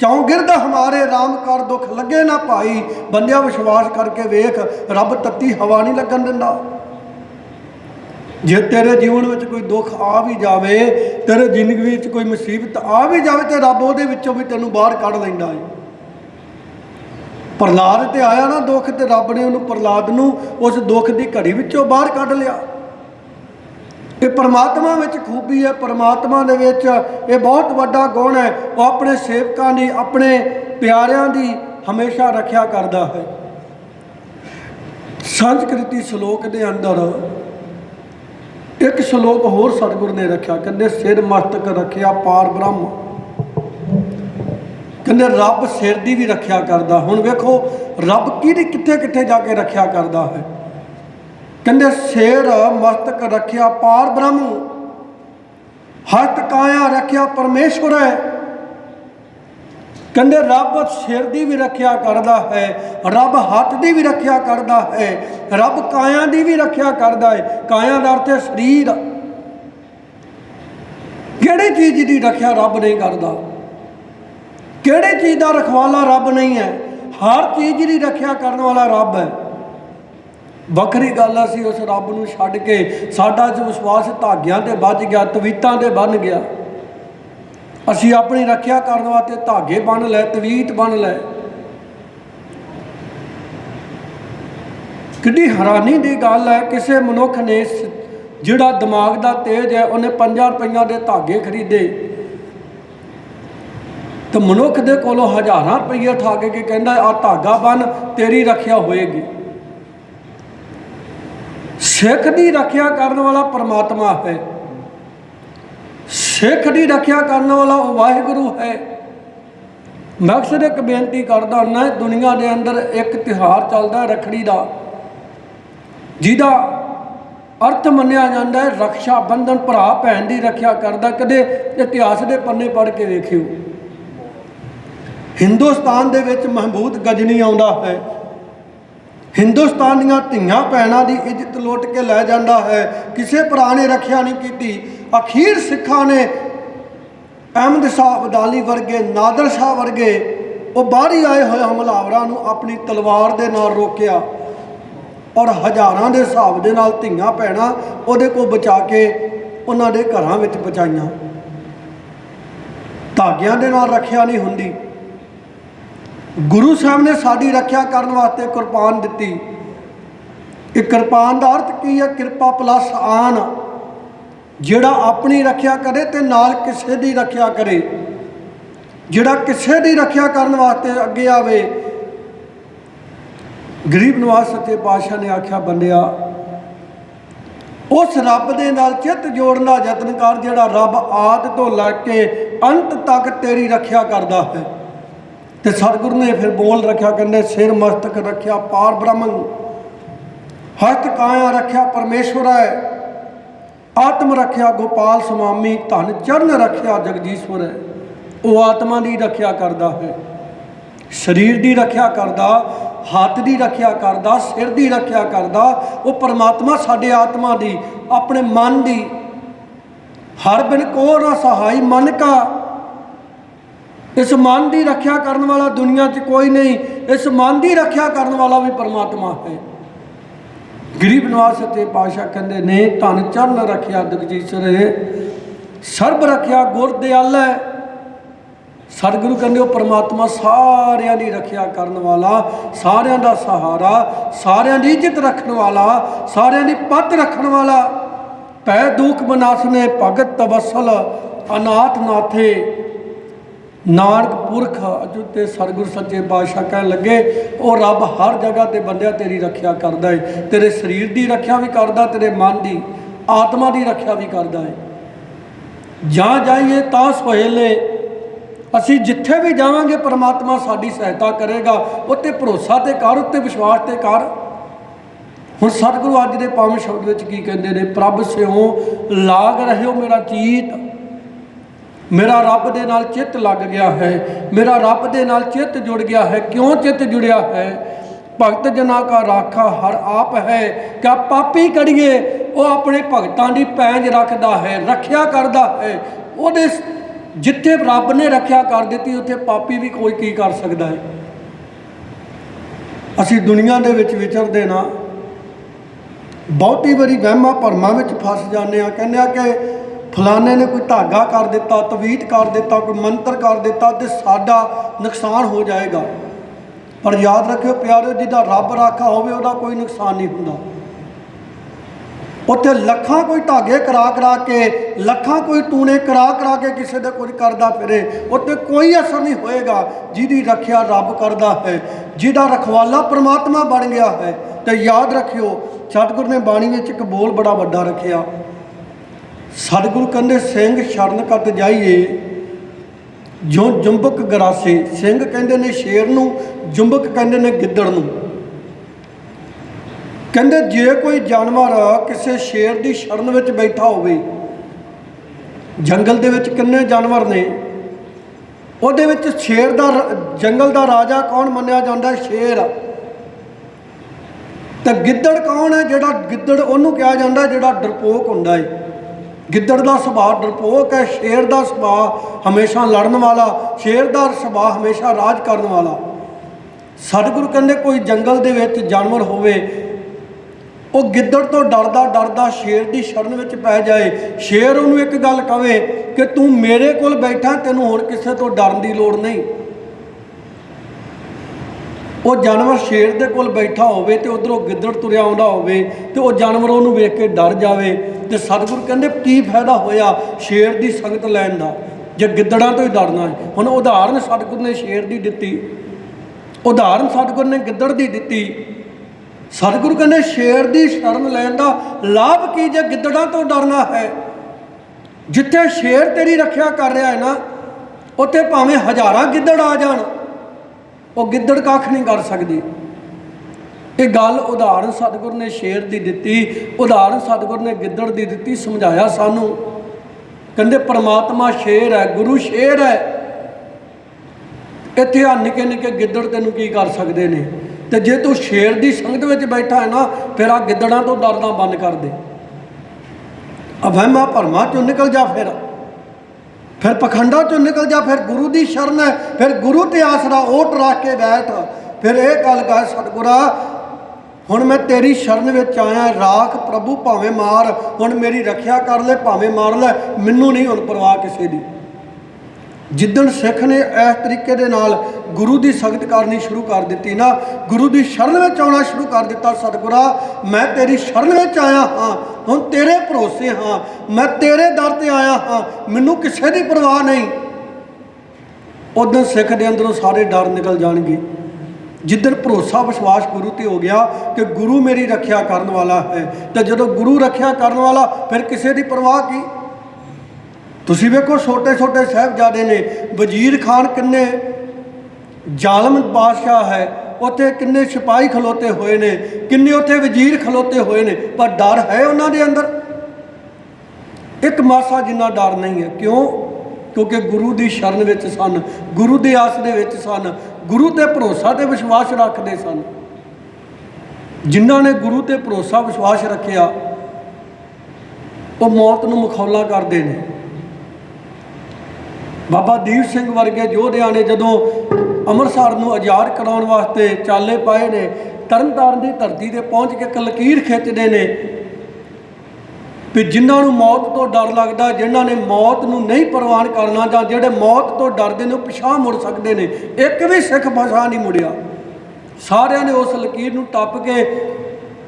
ਚੌਂ ਗਿਰਦ ਹਮਾਰੇ ਰਾਮ ਕਰ ਦੁੱਖ ਲੱਗੇ ਨਾ ਭਾਈ, ਬੰਦਿਆ ਵਿਸ਼ਵਾਸ ਕਰਕੇ ਵੇਖ, ਰੱਬ ਤੱਤੀ ਹਵਾ ਨਹੀਂ ਲੱਗਣ ਦਿੰਦਾ। ਜੇ ਤੇਰੇ ਜੀਵਨ ਵਿੱਚ ਕੋਈ ਦੁੱਖ ਆ ਵੀ ਜਾਵੇ, ਤੇਰੇ ਜ਼ਿੰਦਗੀ ਵਿੱਚ ਕੋਈ ਮੁਸੀਬਤ ਆ ਵੀ ਜਾਵੇ ਤੇ ਰੱਬ ਉਹਦੇ ਵਿੱਚੋਂ ਵੀ ਤੈਨੂੰ ਬਾਹਰ ਕੱਢ ਲੈਂਦਾ ਹੈ ਪ੍ਰਲਾਦ ਤੇ ਆਇਆ ਨਾ ਦੁੱਖ ਤੇ ਰੱਬ ਨੇ ਉਹਨੂੰ ਪ੍ਰਲਾਦ ਨੂੰ ਉਸ ਦੁੱਖ ਦੀ ਘੜੀ ਵਿੱਚੋਂ ਬਾਹਰ ਕੱਢ ਲਿਆ। ਇਹ ਪਰਮਾਤਮਾ ਵਿੱਚ ਖੂਬੀ ਹੈ, ਪਰਮਾਤਮਾ ਦੇ ਵਿੱਚ ਇਹ ਬਹੁਤ ਵੱਡਾ ਗੁਣ ਹੈ, ਉਹ ਆਪਣੇ ਸੇਵਕਾਂ ਦੀ, ਆਪਣੇ ਪਿਆਰਿਆਂ ਦੀ ਹਮੇਸ਼ਾ ਰੱਖਿਆ ਕਰਦਾ ਹੈ। ਸੰਸਕ੍ਰਿਤੀ ਸ਼ਲੋਕ ਦੇ ਅੰਦਰ ਇੱਕ ਸ਼ਲੋਕ ਹੋਰ ਸਤਿਗੁਰ ਨੇ ਰੱਖਿਆ, ਕਹਿੰਦੇ, ਸਿਰ ਮਸਤਕ ਰੱਖਿਆ ਪਾਰ ਬ੍ਰਹਮ। ਕਹਿੰਦੇ, ਰੱਬ ਸਿਰ ਦੀ ਵੀ ਰੱਖਿਆ ਕਰਦਾ। ਹੁਣ ਵੇਖੋ, ਰੱਬ ਕਿਹਦੀ ਕਿੱਥੇ ਕਿੱਥੇ ਜਾ ਕੇ ਰੱਖਿਆ ਕਰਦਾ ਹੈ? ਕਹਿੰਦੇ, ਸਿਰ ਮਸਤਕ ਰੱਖਿਆ ਪਾਰ ਬ੍ਰਹਮ। ਹੱਥ ਕਾਇਆ ਰੱਖਿਆ ਪਰਮੇਸ਼ਵਰ ਹੈ। ਕਹਿੰਦੇ ਰੱਬ ਸਿਰ ਦੀ ਵੀ ਰੱਖਿਆ ਕਰਦਾ ਹੈ, ਰੱਬ ਹੱਥ ਦੀ ਵੀ ਰੱਖਿਆ ਕਰਦਾ ਹੈ, ਰੱਬ ਕਾਇਆ ਦੀ ਵੀ ਰੱਖਿਆ ਕਰਦਾ ਹੈ, ਕਾਇਆ ਦਾ ਅਰਥ ਹੈ ਸਰੀਰ। ਕਿਹੜੀ ਚੀਜ਼ ਦੀ ਰੱਖਿਆ ਰੱਬ ਨਹੀਂ ਕਰਦਾ? ਕਿਹੜੇ ਚੀਜ਼ ਦਾ ਰਖਵਾਲਾ ਰੱਬ ਨਹੀਂ ਹੈ? ਹਰ ਚੀਜ਼ ਦੀ ਰੱਖਿਆ ਕਰਨ ਵਾਲਾ ਰੱਬ ਹੈ। ਵੱਖਰੀ ਗੱਲ ਅਸੀਂ ਉਸ ਰੱਬ ਨੂੰ ਛੱਡ ਕੇ ਸਾਡਾ ਜੋ ਵਿਸ਼ਵਾਸ ਧਾਗਿਆਂ ਤੇ ਵੱਜ ਗਿਆ, ਤਵੀਤਾਂ ਤੇ ਬੰਨ ਗਿਆ। ਅਸੀਂ ਆਪਣੀ ਰੱਖਿਆ ਕਰਨ ਵਾਸਤੇ ਧਾਗੇ ਬੰਨ ਲੈ ਤਵੀਤ ਬੰਨ ਲੈ ਕਿੰਨੀ ਹੈਰਾਨੀ ਦੀ ਗੱਲ ਹੈ, ਕਿਸੇ ਮਨੁੱਖ ਨੇ ਜਿਹੜਾ ਦਿਮਾਗ ਦਾ ਤੇਜ ਹੈ, ਉਹਨੇ 5 ਰੁਪਈਆਂ ਦੇ ਧਾਗੇ ਖਰੀਦੇ। ਤੇ ਮਨੁੱਖ ਦੇ ਕੋਲੋਂ ਹਜ਼ਾਰਾਂ ਰੁਪਈਏ ਠਾਗ ਕੇ ਕਹਿੰਦਾ ਆ ਧਾਗਾ ਬੰਨ, ਤੇਰੀ ਰੱਖਿਆ ਹੋਏਗੀ। ਸਿੱਖ ਦੀ ਰੱਖਿਆ ਕਰਨ ਵਾਲਾ ਪਰਮਾਤਮਾ ਹੈ। ਸਿੱਖ ਦੀ ਰੱਖਿਆ ਕਰਨ ਵਾਲਾ ਉਹ ਵਾਹਿਗੁਰੂ ਹੈ। ਮਕਸਦ ਇੱਕ ਬੇਨਤੀ ਕਰਦਾ ਨਾ ਦੁਨੀਆ ਦੇ ਅੰਦਰ ਇੱਕ ਤਿਹਾਰ ਚੱਲਦਾ ਰਖੜੀ ਦਾ, ਜਿਹਦਾ ਅਰਥ ਮੰਨਿਆ ਜਾਂਦਾ ਹੈ, ਰਕਸ਼ਾ ਬੰਧਨ ਭਰਾ ਭੈਣ ਦੀ ਰੱਖਿਆ ਕਰਦਾ, ਕਦੇ ਇਤਿਹਾਸ ਦੇ ਪੰਨੇ ਪੜ੍ਹ ਕੇ ਵੇਖਿਓ। ਹਿੰਦੁਸਤਾਨ ਦੇ ਵਿੱਚ ਮਹਿਬੂਦ ਗਜਨੀ ਆਉਂਦਾ ਹੈ। ਹਿੰਦੁਸਤਾਨ ਦੀਆਂ ਧੀਆਂ ਭੈਣਾਂ ਦੀ ਇੱਜ਼ਤ ਲੁੱਟ ਕੇ ਲੈ ਜਾਂਦਾ ਹੈ। ਕਿਸੇ ਭਰਾ ਨੇ ਰੱਖਿਆ ਨਹੀਂ ਕੀਤੀ। ਅਖੀਰ ਸਿੱਖਾਂ ਨੇ ਅਹਿਮਦ ਸਾਹਿਬ ਅਬਦਾਲੀ ਵਰਗੇ, ਨਾਦਰ ਸ਼ਾਹ ਵਰਗੇ ਉਹ ਬਾਹਰੀ ਆਏ ਹੋਏ ਹਮਲਾਵਰਾਂ ਨੂੰ ਆਪਣੀ ਤਲਵਾਰ ਦੇ ਨਾਲ ਰੋਕਿਆ ਔਰ ਹਜ਼ਾਰਾਂ ਦੇ ਹਿਸਾਬ ਦੇ ਨਾਲ ਧੀਆਂ ਭੈਣਾਂ ਉਹਦੇ ਕੋਲ ਬਚਾ ਕੇ ਉਹਨਾਂ ਦੇ ਘਰਾਂ ਵਿੱਚ ਪਹੁੰਚਾਈਆਂ। ਧਾਗਿਆਂ ਦੇ ਨਾਲ ਰੱਖਿਆ ਨਹੀਂ ਹੁੰਦੀ। ਗੁਰੂ ਸਾਹਿਬ ਨੇ ਸਾਡੀ ਰੱਖਿਆ ਕਰਨ ਵਾਸਤੇ ਕੁਰਬਾਨ ਦਿੱਤੀ। ਇਹ ਕਿਰਪਾਨ ਦਾ ਅਰਥ ਕੀ ਹੈ? ਕਿਰਪਾ ਪਲੱਸ ਆਨ। ਜਿਹੜਾ ਆਪਣੀ ਰੱਖਿਆ ਕਰੇ ਤੇ ਨਾਲ ਕਿਸੇ ਦੀ ਰੱਖਿਆ ਕਰੇ। ਜਿਹੜਾ ਕਿਸੇ ਦੀ ਰੱਖਿਆ ਕਰਨ ਵਾਸਤੇ ਅੱਗੇ ਆਵੇ। ਗਰੀਬ ਨਵਾਜ਼ ਸੱਚੇ ਪਾਤਸ਼ਾਹ ਨੇ ਆਖਿਆ, ਬੰਦਿਆ, ਉਸ ਰੱਬ ਦੇ ਨਾਲ ਚਿੱਤ ਜੋੜਨ ਦਾ ਯਤਨ ਕਰ ਜਿਹੜਾ ਰੱਬ ਆਦ ਤੋਂ ਲੈ ਕੇ ਅੰਤ ਤੱਕ ਤੇਰੀ ਰੱਖਿਆ ਕਰਦਾ ਹੈ। ਤੇ ਸਤਿਗੁਰ ਨੇ ਫਿਰ ਬੋਲ ਰੱਖਿਆ, ਕਹਿੰਦੇ, ਸਿਰ ਮਸਤਕ ਰੱਖਿਆ, ਪਾਰ ਬ੍ਰਹਮਨ ਹਸਤ ਕਾਇਆ ਰੱਖਿਆ, ਪਰਮੇਸ਼ਵਰ ਹੈ। ਆਤਮ ਰੱਖਿਆ ਗੋਪਾਲ ਸੁਆਮੀ ਧਨ ਚਰਨ ਰੱਖਿਆ ਜਗਦੀਸ਼ਵਰ ਹੈ। ਉਹ ਆਤਮਾ ਦੀ ਰੱਖਿਆ ਕਰਦਾ ਹੈ। ਸਰੀਰ ਦੀ ਰੱਖਿਆ ਕਰਦਾ, ਹੱਥ ਦੀ ਰੱਖਿਆ ਕਰਦਾ, ਸਿਰ ਦੀ ਰੱਖਿਆ ਕਰਦਾ, ਉਹ ਪਰਮਾਤਮਾ ਸਾਡੇ ਆਤਮਾ ਦੀ, ਆਪਣੇ ਮਨ ਦੀ। ਹਰ ਬਿਨ ਕੋ ਨਾ ਸਹਾਈ ਮਨ ਕਾ। ਇਸ ਮਨ ਦੀ ਰੱਖਿਆ ਕਰਨ ਵਾਲਾ ਦੁਨੀਆ 'ਚ ਕੋਈ ਨਹੀਂ, ਇਸ ਮਨ ਦੀ ਰੱਖਿਆ ਕਰਨ ਵਾਲਾ ਵੀ ਪਰਮਾਤਮਾ ਹੈ। ਗਰੀਬ ਨਵਾਜ਼ ਸੱਚੇ ਪਾਤਸ਼ਾਹ ਕਹਿੰਦੇ ਨੇ, ਧਨ ਚਰਨ ਰੱਖਿਆ ਜਗਜੀਸ਼ਰ ਸਰਬ ਰੱਖਿਆ ਗੁਰ ਦਿਆਲਾ ਹੈ। ਕਹਿੰਦੇ ਉਹ ਪਰਮਾਤਮਾ ਸਾਰਿਆਂ ਦੀ ਰੱਖਿਆ ਕਰਨ ਵਾਲਾ, ਸਾਰਿਆਂ ਦਾ ਸਹਾਰਾ, ਸਾਰਿਆਂ ਦੀ ਇੱਜ਼ਤ ਰੱਖਣ ਵਾਲਾ, ਸਾਰਿਆਂ ਦੀ ਪੱਤ ਰੱਖਣ ਵਾਲਾ। ਪੈ ਦੁਖ ਬਨਾਸਨੇ ਭਗਤ ਤਵਸਲ, ਅਨਾਥ ਨਾਥੇ ਨਾਨਕ ਪੁਰਖ ਅਜੁੱਤੇ ਸਤਿਗੁਰ ਸੱਚੇ ਪਾਤਸ਼ਾਹ ਕਹਿਣ ਲੱਗੇ, ਉਹ ਰੱਬ ਹਰ ਜਗ੍ਹਾ ਤੇ ਬੰਦਿਆ ਤੇਰੀ ਰੱਖਿਆ ਕਰਦਾ ਏ। ਤੇਰੇ ਸਰੀਰ ਦੀ ਰੱਖਿਆ ਵੀ ਕਰਦਾ, ਤੇਰੇ ਮਨ ਦੀ, ਆਤਮਾ ਦੀ ਰੱਖਿਆ ਵੀ ਕਰਦਾ ਹੈ ਜਾਂ ਜਾਈਏ ਤਾਂ ਸੁਹੇਲੇ ਅਸੀਂ ਜਿੱਥੇ ਵੀ ਜਾਵਾਂਗੇ, ਪਰਮਾਤਮਾ ਸਾਡੀ ਸਹਾਇਤਾ ਕਰੇਗਾ। ਉੱਤੇ ਭਰੋਸਾ ਤੇ ਕਰ, ਉੱਤੇ ਵਿਸ਼ਵਾਸ ਤੇ ਕਰ। ਹੁਣ ਸਤਿਗੁਰੂ ਅੱਜ ਦੇ ਪਾਵਨ ਸ਼ਬਦ ਵਿੱਚ ਕੀ ਕਹਿੰਦੇ ਨੇ? ਪ੍ਰਭ ਸਿਓ ਲਾਗ ਰਹਿਓ ਮੇਰਾ ਚੀਤ। ਮੇਰਾ ਰੱਬ ਦੇ ਨਾਲ ਚਿੱਤ ਲੱਗ ਗਿਆ ਹੈ। ਮੇਰਾ ਰੱਬ ਦੇ ਨਾਲ ਚਿੱਤ ਜੁੜ ਗਿਆ ਹੈ। ਕਿਉਂ ਚਿੱਤ ਜੁੜਿਆ ਹੈ? ਭਗਤ ਜਨਾ ਕਾ ਰਾਖਾ ਹਰ ਆਪ ਹੈ। ਕਿਆ ਪਾਪੀ ਕੜੀਏ, ਉਹ ਆਪਣੇ ਭਗਤਾਂ ਦੀ ਪੈਂਜ ਰੱਖਦਾ ਹੈ, ਰੱਖਿਆ ਕਰਦਾ ਹੈ। ਉਹਦੇ ਜਿੱਥੇ ਰੱਬ ਨੇ ਰੱਖਿਆ ਕਰ ਦਿੱਤੀ, ਉੱਥੇ ਪਾਪੀ ਵੀ ਕੋਈ ਕੀ ਕਰ ਸਕਦਾ ਹੈ? ਅਸੀਂ ਦੁਨੀਆ ਦੇ ਵਿੱਚ ਵਿਚਰਦੇ ਨਾ। ਬਹੁਤੀ ਵਾਰੀ ਵਹਿਮਾਂ ਭਰਮਾਂ ਵਿੱਚ ਫਸ ਜਾਂਦੇ ਆ ਕਹਿੰਦੇ ਆ ਕਿ ਫਲਾਣੇ ਨੇ ਕੋਈ ਧਾਗਾ ਕਰ ਦਿੱਤਾ, ਤਵੀਤ ਕਰ ਦਿੱਤਾ, ਕੋਈ ਮੰਤਰ ਕਰ ਦਿੱਤਾ ਤੇ ਸਾਡਾ ਨੁਕਸਾਨ ਹੋ ਜਾਏਗਾ। ਪਰ ਯਾਦ ਰੱਖਿਓ ਪਿਆਰਿਓ, ਜਿਹਦਾ ਰੱਬ ਰਾਖਾ ਹੋਵੇ, ਉਹਦਾ ਕੋਈ ਨੁਕਸਾਨ ਨਹੀਂ ਹੁੰਦਾ। ਉੱਥੇ ਲੱਖਾਂ ਕੋਈ ਧਾਗੇ ਕਰਾ ਕਰਾ ਕੇ, ਲੱਖਾਂ ਕੋਈ ਟੂਣੇ ਕਰਾ ਕਰਾ ਕੇ ਕਿਸੇ ਦੇ ਕੁਝ ਕਰਦਾ ਫਿਰੇ, ਉੱਥੇ ਕੋਈ ਅਸਰ ਨਹੀਂ ਹੋਏਗਾ। ਜਿਹਦੀ ਰੱਖਿਆ ਰੱਬ ਕਰਦਾ ਹੈ, ਜਿਹਦਾ ਰਖਵਾਲਾ ਪ੍ਰਮਾਤਮਾ ਬਣ ਗਿਆ ਹੈ। ਤੇ ਯਾਦ ਰੱਖਿਓ, ਸਤਿਗੁਰ ਨੇ ਬਾਣੀ ਵਿੱਚ ਇੱਕ ਬੋਲ ਬੜਾ ਵੱਡਾ ਰੱਖਿਆ। ਸਤਿਗੁਰੂ ਕਹਿੰਦੇ, ਸਿੰਘ ਸ਼ਰਨ ਕਤ ਜਾਈਏ? ਜੋ ਜੁੰਬਕ ਗਰਾਸੇ, ਸਿੰਘ ਕਹਿੰਦੇ ਨੇ ਸ਼ੇਰ ਨੂੰ, ਜੁੰਬਕ ਕਹਿੰਦੇ ਨੇ ਗਿੱਦੜ ਨੂੰ। ਕਹਿੰਦੇ, ਜੇ ਕੋਈ ਜਾਨਵਰ ਕਿਸੇ ਸ਼ੇਰ ਦੀ ਸ਼ਰਨ ਵਿੱਚ ਬੈਠਾ ਹੋਵੇ, ਜੰਗਲ ਦੇ ਵਿੱਚ ਕਿੰਨੇ ਜਾਨਵਰ ਨੇ? ਉਹਦੇ ਵਿੱਚ ਸ਼ੇਰ ਦਾ ਜੰਗਲ ਦਾ ਰਾਜਾ ਕੌਣ ਮੰਨਿਆ ਜਾਂਦਾ? ਸ਼ੇਰ। ਤਾਂ ਗਿੱਦੜ ਕੌਣ ਹੈ ਜਿਹੜਾ ਗਿੱਦੜ ਉਹਨੂੰ ਕਿਹਾ ਜਾਂਦਾ ਜਿਹੜਾ ਡਰਪੋਕ ਹੁੰਦਾ ਹੈ ਗਿੱਦੜ ਦਾ ਸੁਭਾਅ, ਡਰਪੋਕ ਹੈ, ਸ਼ੇਰ ਦਾ ਸੁਭਾਅ ਹਮੇਸ਼ਾ ਲੜਨ ਵਾਲਾ, ਸ਼ੇਰ ਦਾ ਸੁਭਾਅ ਹਮੇਸ਼ਾ ਰਾਜ ਕਰਨ ਵਾਲਾ। ਸਤਿਗੁਰੂ ਕਹਿੰਦੇ ਕੋਈ ਜੰਗਲ ਦੇ ਵਿੱਚ ਜਾਨਵਰ ਹੋਵੇ, ਉਹ ਗਿੱਦੜ ਤੋਂ ਡਰਦਾ ਡਰਦਾ ਸ਼ੇਰ ਦੀ ਸ਼ਰਨ ਵਿੱਚ ਪੈ ਜਾਏ। ਸ਼ੇਰ ਉਹਨੂੰ ਇੱਕ ਗੱਲ ਕਵੇ ਕਿ ਤੂੰ ਮੇਰੇ ਕੋਲ ਬੈਠਾ, ਤੈਨੂੰ ਹੋਰ ਕਿਸੇ ਤੋਂ ਡਰਨ ਦੀ ਲੋੜ ਨਹੀਂ। ਉਹ ਜਾਨਵਰ ਸ਼ੇਰ ਦੇ ਕੋਲ ਬੈਠਾ ਹੋਵੇ ਤੇ ਉਧਰੋਂ ਗਿੱਦੜ ਤੁਰਿਆ ਆਉਂਦਾ ਹੋਵੇ ਤੇ ਉਹ ਜਾਨਵਰ ਉਹਨੂੰ ਵੇਖ ਕੇ ਡਰ ਜਾਵੇ ਤੇ ਸਤਿਗੁਰ ਕਹਿੰਦੇ ਕੀ ਫਾਇਦਾ ਹੋਇਆ ਸ਼ੇਰ ਦੀ ਸੰਗਤ ਲੈਣ ਦਾ? ਜੇ ਗਿੱਦੜਾਂ ਤੋਂ ਹੀ ਡਰਨਾ ਹੈ। ਹੁਣ ਉਦਾਹਰਨ ਸਤਿਗੁਰ ਨੇ ਸ਼ੇਰ ਦੀ ਦਿੱਤੀ। ਉਦਾਹਰਨ ਸਤਿਗੁਰ ਨੇ ਗਿੱਦੜ ਦੀ ਦਿੱਤੀ। ਸਤਿਗੁਰੂ ਕਹਿੰਦੇ ਸ਼ੇਰ ਦੀ ਸ਼ਰਨ ਲੈਣ ਦਾ ਲਾਭ ਕੀ ਜੇ ਗਿੱਦੜਾਂ ਤੋਂ ਡਰਨਾ ਹੈ? ਜਿੱਥੇ ਸ਼ੇਰ ਤੇਰੀ ਰੱਖਿਆ ਕਰ ਰਿਹਾ ਹੈ ਨਾ, ਉੱਥੇ ਭਾਵੇਂ ਹਜ਼ਾਰਾਂ ਗਿੱਦੜ ਆ ਜਾਣ। ਉਹ ਗਿੱਦੜ ਕੱਖ ਨਹੀਂ ਕਰ ਸਕਦੀ। ਇਹ ਗੱਲ ਉਦਾਹਰਨ ਸਤਿਗੁਰ ਨੇ ਸ਼ੇਰ ਦੀ ਦਿੱਤੀ, ਉਦਾਹਰਨ ਸਤਿਗੁਰ ਨੇ ਗਿੱਦੜ ਦੀ ਦਿੱਤੀ, ਸਮਝਾਇਆ ਸਾਨੂੰ। ਕਹਿੰਦੇ, ਪ੍ਰਮਾਤਮਾ ਸ਼ੇਰ ਹੈ, ਗੁਰੂ ਸ਼ੇਰ ਹੈ। ਇੱਥੇ ਆ ਨਿੱਕੇ ਨਿੱਕੇ ਗਿੱਦੜ ਤੈਨੂੰ ਕੀ ਕਰ ਸਕਦੇ ਨੇ? ਤੇ ਜੇ ਤੂੰ ਸ਼ੇਰ ਦੀ ਸੰਗਤ ਵਿੱਚ ਬੈਠਾ ਹੈ ਨਾ, ਫਿਰ ਆ ਗਿੱਦੜਾਂ ਤੋਂ ਡਰਨਾ ਬੰਦ ਕਰ ਦੇ। ਅਵਹਿਮਾ ਭਰਮਾਂ ਚੋਂ ਨਿਕਲ ਜਾ ਫਿਰ। ਫਿਰ ਪਖੰਡਾਂ ਚੋਂ ਨਿਕਲ ਜਾ, ਫਿਰ ਗੁਰੂ ਦੀ ਸ਼ਰਨ ਹੈ, ਫਿਰ ਗੁਰੂ ਤੇ ਆਸਰਾ ਓਟ ਰੱਖ ਕੇ ਬੈਠ। ਫਿਰ ਇਹ ਗੱਲ ਕਰ ਸਤਿਗੁਰਾ, ਹੁਣ ਮੈਂ ਤੇਰੀ ਸ਼ਰਨ ਵਿੱਚ ਆਇਆ, ਰਾਖ ਪ੍ਰਭੂ ਭਾਵੇਂ ਮਾਰ, ਹੁਣ ਮੇਰੀ ਰੱਖਿਆ ਕਰ ਲੈ, ਭਾਵੇਂ ਮਾਰ ਲੈ, ਮੈਨੂੰ ਨਹੀਂ ਹੁਣ ਪਰਵਾਹ ਕਿਸੇ ਦੀ। ਜਿੱਦਣ ਸਿੱਖ ਨੇ ਇਸ ਤਰੀਕੇ ਦੇ ਨਾਲ ਗੁਰੂ ਦੀ ਸੰਗਤ ਕਰਨੀ ਸ਼ੁਰੂ ਕਰ ਦਿੱਤੀ ਨਾ, ਗੁਰੂ ਦੀ ਸ਼ਰਨ ਵਿੱਚ ਆਉਣਾ ਸ਼ੁਰੂ ਕਰ ਦਿੱਤਾ, ਸਤਿਗੁਰਾ, ਮੈਂ ਤੇਰੀ ਸ਼ਰਨ ਵਿੱਚ ਆਇਆ ਹਾਂ ਹੁਣ ਤੇਰੇ ਭਰੋਸੇ ਹਾਂ, ਮੈਂ ਤੇਰੇ ਦਰ ਤੇ ਆਇਆ ਹਾਂ, ਮੈਨੂੰ ਕਿਸੇ ਦੀ ਪਰਵਾਹ ਨਹੀਂ। ਉਦੋਂ ਸਿੱਖ ਦੇ ਅੰਦਰੋਂ ਸਾਰੇ ਡਰ ਨਿਕਲ ਜਾਣਗੇ। ਜਿੱਦਣ ਭਰੋਸਾ ਵਿਸ਼ਵਾਸ ਗੁਰੂ ਤੇ ਹੋ ਗਿਆ ਕਿ ਗੁਰੂ ਮੇਰੀ ਰੱਖਿਆ ਕਰਨ ਵਾਲਾ ਹੈ, ਤੇ ਜਦੋਂ ਗੁਰੂ ਰੱਖਿਆ ਕਰਨ ਵਾਲਾ, ਫਿਰ ਕਿਸੇ ਦੀ ਪਰਵਾਹ ਕੀ? ਤੁਸੀਂ ਵੇਖੋ ਛੋਟੇ ਛੋਟੇ ਸਾਹਿਬਜ਼ਾਦੇ ਨੇ, ਵਜ਼ੀਰ ਖਾਨ ਕਿੰਨੇ ਜ਼ਾਲਮ ਬਾਦਸ਼ਾਹ ਹੈ ਉੱਥੇ ਕਿੰਨੇ ਸਿਪਾਹੀ ਖਲੋਤੇ ਹੋਏ ਨੇ, ਕਿੰਨੇ ਉੱਥੇ ਵਜ਼ੀਰ ਖਲੋਤੇ ਹੋਏ ਨੇ, ਪਰ ਡਰ ਹੈ ਉਹਨਾਂ ਦੇ ਅੰਦਰ? ਇੱਕ ਮਾਸਾ ਜਿੰਨਾ ਡਰ ਨਹੀਂ ਹੈ। ਕਿਉਂ? ਕਿਉਂਕਿ ਗੁਰੂ ਦੀ ਸ਼ਰਨ ਵਿੱਚ ਸਨ, ਗੁਰੂ ਦੇ ਆਸ ਦੇ ਵਿੱਚ ਸਨ, ਗੁਰੂ ਤੇ ਭਰੋਸਾ ਤੇ ਵਿਸ਼ਵਾਸ ਰੱਖਦੇ ਸਨ। ਜਿਨ੍ਹਾਂ ਨੇ ਗੁਰੂ ਤੇ ਭਰੋਸਾ, ਵਿਸ਼ਵਾਸ ਰੱਖਿਆ, ਉਹ ਮੌਤ ਨੂੰ ਮਖੌਲਾ ਕਰਦੇ ਨੇ। ਬਾਬਾ ਦੀਪ ਸਿੰਘ ਵਰਗੇ ਯੋਧਿਆਂ ਨੇ ਜਦੋਂ ਅੰਮ੍ਰਿਤਸਰ ਨੂੰ ਆਜ਼ਾਦ ਕਰਾਉਣ ਵਾਸਤੇ ਚਾਲੇ ਪਾਏ ਨੇ, ਤਰਨਤਾਰਨ ਦੀ ਧਰਤੀ ਤੇ ਪਹੁੰਚ ਕੇ ਕਲਕੀਰ ਖਿੱਚਦੇ ਨੇ। ਵੀ ਜਿਨ੍ਹਾਂ ਨੂੰ ਮੌਤ ਤੋਂ ਡਰ ਲੱਗਦਾ, ਜਿਨ੍ਹਾਂ ਨੇ ਮੌਤ ਨੂੰ ਨਹੀਂ ਪ੍ਰਵਾਨ ਕਰਨਾ ਜਾਂ ਜਿਹੜੇ ਮੌਤ ਤੋਂ ਡਰਦੇ ਨੇ, ਉਹ ਪਿਛਾਂਹ ਮੁੜ ਸਕਦੇ ਨੇ। ਇੱਕ ਵੀ ਸਿੱਖ ਪਿਛਾਂਹ ਨਹੀਂ ਮੁੜਿਆ। ਸਾਰਿਆਂ ਨੇ ਉਸ ਲਕੀਰ ਨੂੰ ਟੱਪ ਕੇ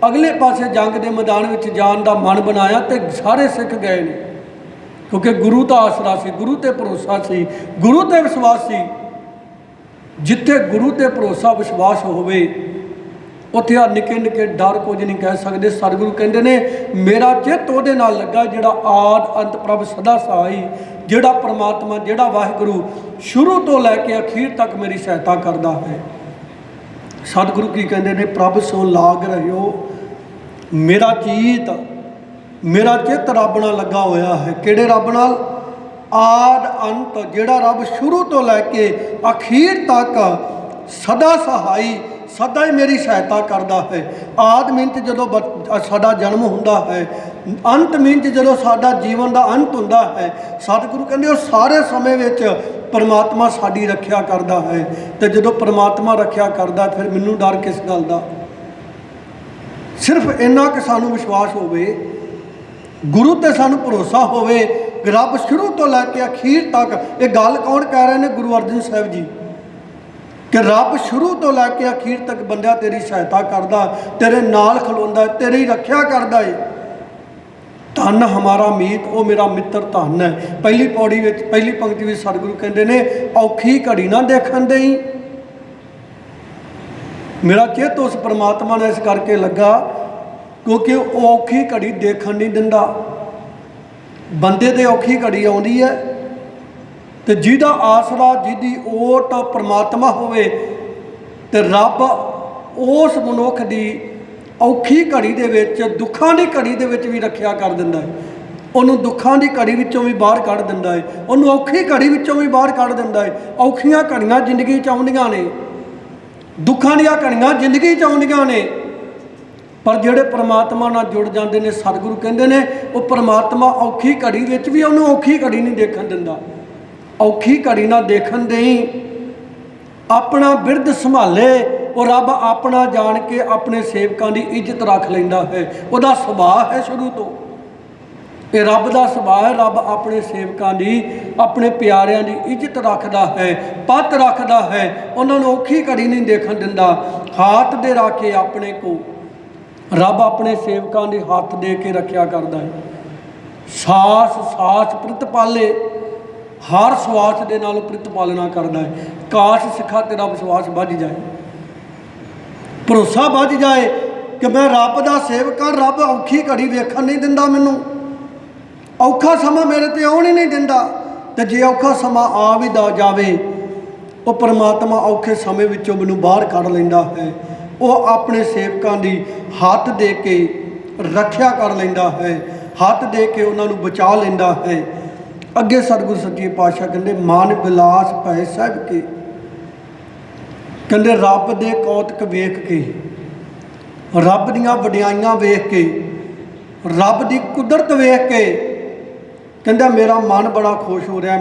ਅਗਲੇ ਪਾਸੇ ਜੰਗ ਦੇ ਮੈਦਾਨ ਵਿੱਚ ਜਾਣ ਦਾ ਮਨ ਬਣਾਇਆ ਤੇ ਸਾਰੇ ਸਿੱਖ ਗਏ ਨੇ। ਕਿਉਂਕਿ ਗੁਰੂ ਦਾ ਆਸਰਾ ਸੀ, ਗੁਰੂ ਤੇ ਭਰੋਸਾ ਸੀ, ਗੁਰੂ ਤੇ ਵਿਸ਼ਵਾਸ ਸੀ। ਜਿੱਥੇ ਗੁਰੂ ਤੇ ਭਰੋਸਾ, ਵਿਸ਼ਵਾਸ ਹੋਵੇ, ਉੱਥੇ ਆ ਨਿੱਕੇ ਨਿੱਕੇ ਡਰ ਕੁਝ ਨਹੀਂ ਕਹਿ ਸਕਦੇ। ਸਤਿਗੁਰੂ ਕਹਿੰਦੇ ਨੇ, ਮੇਰਾ ਚਿੱਤ ਉਹਦੇ ਨਾਲ ਲੱਗਾ ਜਿਹੜਾ ਆਦ ਅੰਤ ਪ੍ਰਭ ਸਦਾ ਸਹਾਈ ਜਿਹੜਾ ਪ੍ਰਮਾਤਮਾ, ਜਿਹੜਾ ਵਾਹਿਗੁਰੂ ਸ਼ੁਰੂ ਤੋਂ ਲੈ ਕੇ ਅਖੀਰ ਤੱਕ ਮੇਰੀ ਸਹਾਇਤਾ ਕਰਦਾ ਹੈ। ਸਤਿਗੁਰੂ ਕੀ ਕਹਿੰਦੇ ਨੇ, ਪ੍ਰਭ ਸੋ ਲਾਗ ਰਹਿਓ, ਮੇਰਾ ਚੀਤ, ਮੇਰਾ ਚਿੱਤ ਰੱਬ ਨਾਲ ਲੱਗਾ ਹੋਇਆ ਹੈ। ਕਿਹੜੇ ਰੱਬ ਨਾਲ? ਆਦ ਅੰਤ ਜਿਹੜਾ ਰੱਬ ਸ਼ੁਰੂ ਤੋਂ ਲੈ ਕੇ ਅਖੀਰ ਤੱਕ ਸਦਾ ਸਹਾਈ, ਸਦਾ ਹੀ ਮੇਰੀ ਸਹਾਇਤਾ ਕਰਦਾ ਹੈ। ਆਦ ਮਿੰਟ ਜਦੋਂ ਬ- ਸਾਡਾ ਜਨਮ ਹੁੰਦਾ ਹੈ, ਅੰਤ ਮਿੰਟ ਜਦੋਂ ਸਾਡਾ ਜੀਵਨ ਦਾ ਅੰਤ ਹੁੰਦਾ ਹੈ, ਸਤਿਗੁਰੂ ਕਹਿੰਦੇ ਉਹ ਸਾਰੇ ਸਮੇਂ ਵਿੱਚ ਪਰਮਾਤਮਾ ਸਾਡੀ ਰੱਖਿਆ ਕਰਦਾ ਹੈ। ਤੇ ਜਦੋਂ ਪਰਮਾਤਮਾ ਰੱਖਿਆ ਕਰਦਾ, ਫਿਰ ਮੈਨੂੰ ਡਰ ਕਿਸ ਗੱਲ ਦਾ? ਸਿਰਫ ਇੰਨਾ ਕਿ ਸਾਨੂੰ ਵਿਸ਼ਵਾਸ ਹੋਵੇ, ਗੁਰੂ ਤੇ ਸਾਨੂੰ ਭਰੋਸਾ ਹੋਵੇ ਰੱਬ ਸ਼ੁਰੂ ਤੋਂ ਲੈ ਕੇ ਅਖੀਰ ਤੱਕ, ਇਹ ਗੱਲ ਕੌਣ ਕਹਿ ਰਹੇ ਨੇ? ਗੁਰੂ ਅਰਜਨ ਸਾਹਿਬ ਜੀ। ਕਿ ਰੱਬ ਸ਼ੁਰੂ ਤੋਂ ਲੈ ਕੇ ਅਖੀਰ ਤੱਕ ਬੰਦਿਆ ਤੇਰੀ ਸਹਾਇਤਾ ਕਰਦਾ, ਤੇਰੇ ਨਾਲ ਖਲੋਂਦਾ, ਤੇਰੀ ਰੱਖਿਆ ਕਰਦਾ ਏ। ਧੰਨ ਹਮਾਰਾ ਮੀਤ, ਉਹ ਮੇਰਾ ਮਿੱਤਰ ਧਨ ਹੈ। ਪਹਿਲੀ ਪੌੜੀ ਵਿੱਚ, ਪਹਿਲੀ ਪੰਕਤੀ ਵਿੱਚ ਸਤਿਗੁਰੂ ਕਹਿੰਦੇ ਨੇ, ਔਖੀ ਘੜੀ ਨਾ ਦੇਖਣ ਦੇਈ। ਮੇਰਾ ਚਿੱਤ ਉਸ ਪਰਮਾਤਮਾ ਨਾਲ ਇਸ ਕਰਕੇ ਲੱਗਾ, ਕਿਉਂਕਿ ਉਹ ਔਖੀ ਘੜੀ ਦੇਖਣ ਨਹੀਂ ਦਿੰਦਾ। ਬੰਦੇ ਤੇ ਔਖੀ ਘੜੀ ਆਉਂਦੀ ਹੈ ਤੇ ਜਿਹਦਾ ਆਸਰਾ, ਜਿਹਦੀ ਓਟ ਪ੍ਰਮਾਤਮਾ ਹੋਵੇ ਤੇ ਰੱਬ ਉਸ ਮਨੁੱਖ ਦੀ ਔਖੀ ਘੜੀ ਦੇ ਵਿੱਚ, ਦੁੱਖਾਂ ਦੀ ਘੜੀ ਦੇ ਵਿੱਚ ਵੀ ਰੱਖਿਆ ਕਰ ਦਿੰਦਾ ਹੈ। ਉਹਨੂੰ ਦੁੱਖਾਂ ਦੀ ਘੜੀ ਵਿੱਚੋਂ ਵੀ ਬਾਹਰ ਕੱਢ ਦਿੰਦਾ ਹੈ। ਉਹਨੂੰ ਔਖੀ ਘੜੀ ਵਿੱਚੋਂ ਵੀ ਬਾਹਰ ਕੱਢ ਦਿੰਦਾ ਹੈ। ਔਖੀਆਂ ਘੜੀਆਂ ਜ਼ਿੰਦਗੀ 'ਚ ਆਉਂਦੀਆਂ ਨੇ। ਦੁੱਖਾਂ ਦੀਆਂ ਘੜੀਆਂ ਜ਼ਿੰਦਗੀ 'ਚ ਆਉਂਦੀਆਂ ਨੇ। ਪਰ ਜਿਹੜੇ ਪ੍ਰਮਾਤਮਾ ਨਾਲ ਜੁੜ ਜਾਂਦੇ ਨੇ, ਸਤਿਗੁਰੂ ਕਹਿੰਦੇ ਨੇ, ਉਹ ਪ੍ਰਮਾਤਮਾ ਔਖੀ ਘੜੀ ਵਿੱਚ ਵੀ ਉਹਨੂੰ ਔਖੀ ਘੜੀ ਨਹੀਂ ਦੇਖਣ ਦਿੰਦਾ। ਔਖੀ ਘੜੀ ਨਾਲ ਦੇਖਣ ਦੇਈ। ਆਪਣਾ ਬਿਰਧ ਸੰਭਾਲੇ, ਉਹ ਰੱਬ ਆਪਣਾ ਜਾਣ ਕੇ ਆਪਣੇ ਸੇਵਕਾਂ ਦੀ ਇੱਜ਼ਤ ਰੱਖ ਲੈਂਦਾ ਹੈ। ਉਹਦਾ ਸੁਭਾਅ ਹੈ ਸ਼ੁਰੂ ਤੋਂ। ਇਹ ਰੱਬ ਦਾ ਸੁਭਾਅ ਹੈ, ਰੱਬ ਆਪਣੇ ਸੇਵਕਾਂ ਦੀ, ਆਪਣੇ ਪਿਆਰਿਆਂ ਦੀ ਇੱਜ਼ਤ ਰੱਖਦਾ ਹੈ, ਪਤ ਰੱਖਦਾ ਹੈ। ਉਹਨਾਂ ਨੂੰ ਔਖੀ ਘੜੀ ਨਹੀਂ ਦੇਖਣ ਦਿੰਦਾ। ਹਾਥ ਦੇ ਰਾਖੇ ਆਪਣੇ ਕੋ ਰੱਬ ਆਪਣੇ ਸੇਵਕਾਂ ਦੇ ਹੱਥ ਦੇ ਕੇ ਰੱਖਿਆ ਕਰਦਾ ਹੈ। ਸਾਸ ਸਾਸ ਪ੍ਰਤਪਾਲੇ ਹਰ ਸਵਾਸ ਦੇ ਨਾਲ ਪ੍ਰਤਪਾਲਣਾ ਕਰਦਾ ਹੈ। ਕਾਸ਼ ਸਿੱਖਾ ਤੇਰਾ ਵਿਸ਼ਵਾਸ ਵੱਧ ਜਾਏ। ਭਰੋਸਾ ਵੱਧ ਜਾਏ ਕਿ ਮੈਂ ਰੱਬ ਦਾ ਸੇਵਕ ਹਾਂ, ਰੱਬ ਔਖੀ ਘੜੀ ਵੇਖਣ ਨਹੀਂ ਦਿੰਦਾ ਮੈਨੂੰ। ਔਖਾ ਸਮਾਂ ਮੇਰੇ ਤੇ ਆਉਣ ਹੀ ਨਹੀਂ ਦਿੰਦਾ। ਤੇ ਜੇ ਔਖਾ ਸਮਾਂ ਆ ਵੀ ਦਾ ਜਾਵੇ, ਉਹ ਪਰਮਾਤਮਾ ਔਖੇ ਸਮੇਂ ਵਿੱਚੋਂ ਮੈਨੂੰ ਬਾਹਰ ਕੱਢ ਲੈਂਦਾ ਹੈ। ਉਹ ਆਪਣੇ ਸੇਵਕਾਂ ਦੀ ਹੱਥ ਦੇ ਕੇ ਰੱਖਿਆ ਕਰ ਲੈਂਦਾ ਹੈ, ਹੱਥ ਦੇ ਕੇ ਉਹਨਾਂ ਨੂੰ ਬਚਾ ਲੈਂਦਾ ਹੈ। ਅੱਗੇ ਸਤਿਗੁਰੂ ਸੱਚੇ ਪਾਤਸ਼ਾਹ ਕਹਿੰਦੇ, ਮਾਨ ਬਿਲਾਸ ਭੈ ਸਭ ਕੇ। ਕਹਿੰਦੇ, ਰੱਬ ਦੇ ਕੌਤਕ ਵੇਖ ਕੇ, ਰੱਬ ਦੀਆਂ ਵਡਿਆਈਆਂ ਵੇਖ ਕੇ, ਰੱਬ ਦੀ ਕੁਦਰਤ ਵੇਖ ਕੇ, ਕਹਿੰਦਾ, ਮੇਰਾ ਮਨ ਬੜਾ ਖੁਸ਼ ਹੋ ਰਿਹਾ